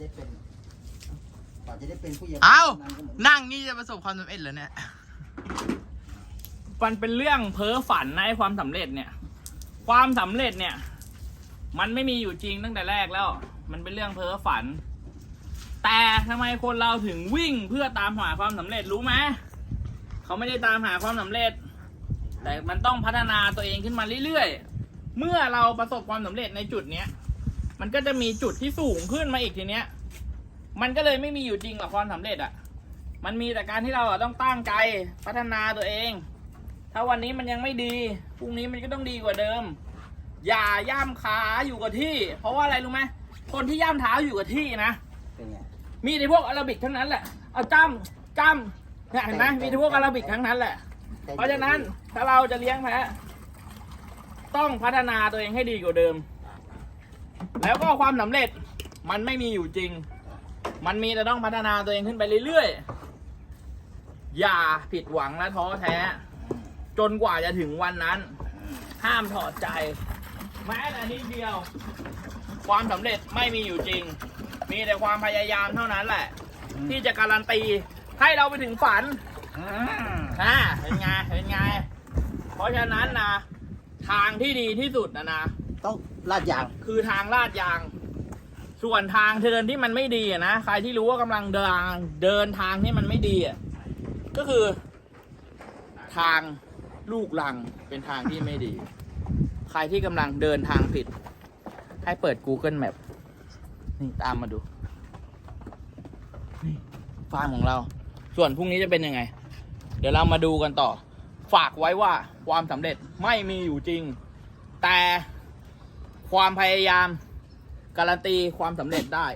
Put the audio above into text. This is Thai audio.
ได้เป็นกว่าจะได้เป็นผู้ใหญ่เอ้าบ้นก็หมืนนั่งนี่จะประสบความสำเร็จเหรอเนี่ย มันเป็นเรื่องเพ้อฝันนะไอ้ความสำเร็จเนี่ย ความสำเร็จเนี่ย มันไม่มีอยู่จริงตั้งแต่แรกแล้ว มันเป็นเรื่องเพ้อฝัน แต่ทำไมคนเราถึงวิ่งเพื่อตามหาความสำเร็จรู้ไหมเขาไม่ได้ตามหาความสำเร็จ แต่มันต้องพัฒนาตัวเองขึ้นมาเรื่อยๆ เมื่อเราประสบความสำเร็จในจุดเนี้ย มันก็จะมีจุดที่สูงขึ้นมาอีกทีเนี้ย มันก็เลยไม่มีอยู่จริงหรอกความสำเร็จอะ่ะ มันมีแต่การที่เราอะต้องตั้งใจพัฒนาตัวเอง ถ้าวันนี้มันยังไม่ดี พรุ่งนี้มันก็ต้องดีกว่าเดิม อย่าย่ำขาอยู่กับที่ เพราะว่าอะไรรู้ไหมคนที่ย่ำเท้าอยู่กับที่นะ เป็นไง มีแต่พวกอาราบิกทั้งนั้นแหละ เอาจ้ำจ้ำเนี่ยเห็นไหมมีแต่พวกอาราบิกทั้งนั้นแหละ เพราะฉะนั้นถ้าเราจะเลี้ยงแพะต้องพัฒนาตัวเองให้ดีกว่าเดิม แล้วก็ความสำเร็จมันไม่มีอยู่จริง มันมีแต่ต้องพัฒนาตัวเองขึ้นไปเรื่อยๆ อย่าผิดหวังและท้อแท้ จนกว่าจะถึงวันนั้น ห้ามถอดใจ แม้แต่นิดเดียว ความสำเร็จไม่มีอยู่จริง มีแต่ความพยายามเท่านั้นแหละ ที่จะการันตีให้เราไปถึงฝันอืมอ่าเป็นไงเป็นไง เพราะฉะนั้นนะทางที่ดีที่สุดนะนะ ต้องลาดยาง คือทางลาดยาง ส่วนทางเดินที่มันไม่ดีอะนะใครที่รู้ว่ากำลังเดินเดินทางที่มันไม่ดีอะก็คือ ทางลูกลังเป็นทางที่ไม่ดี ใครที่กำลังเดินทางผิด ให้เปิด Google Map นี่ตามมาดูนี่ฟาร์มของเรา ส่วนพรุ่งนี้จะเป็นยังไง เดี๋ยวเรามาดูกันต่อ ฝากไว้ว่าความสำเร็จไม่มีอยู่จริง แต่ ความพยายาม การันตีความสำเร็จได้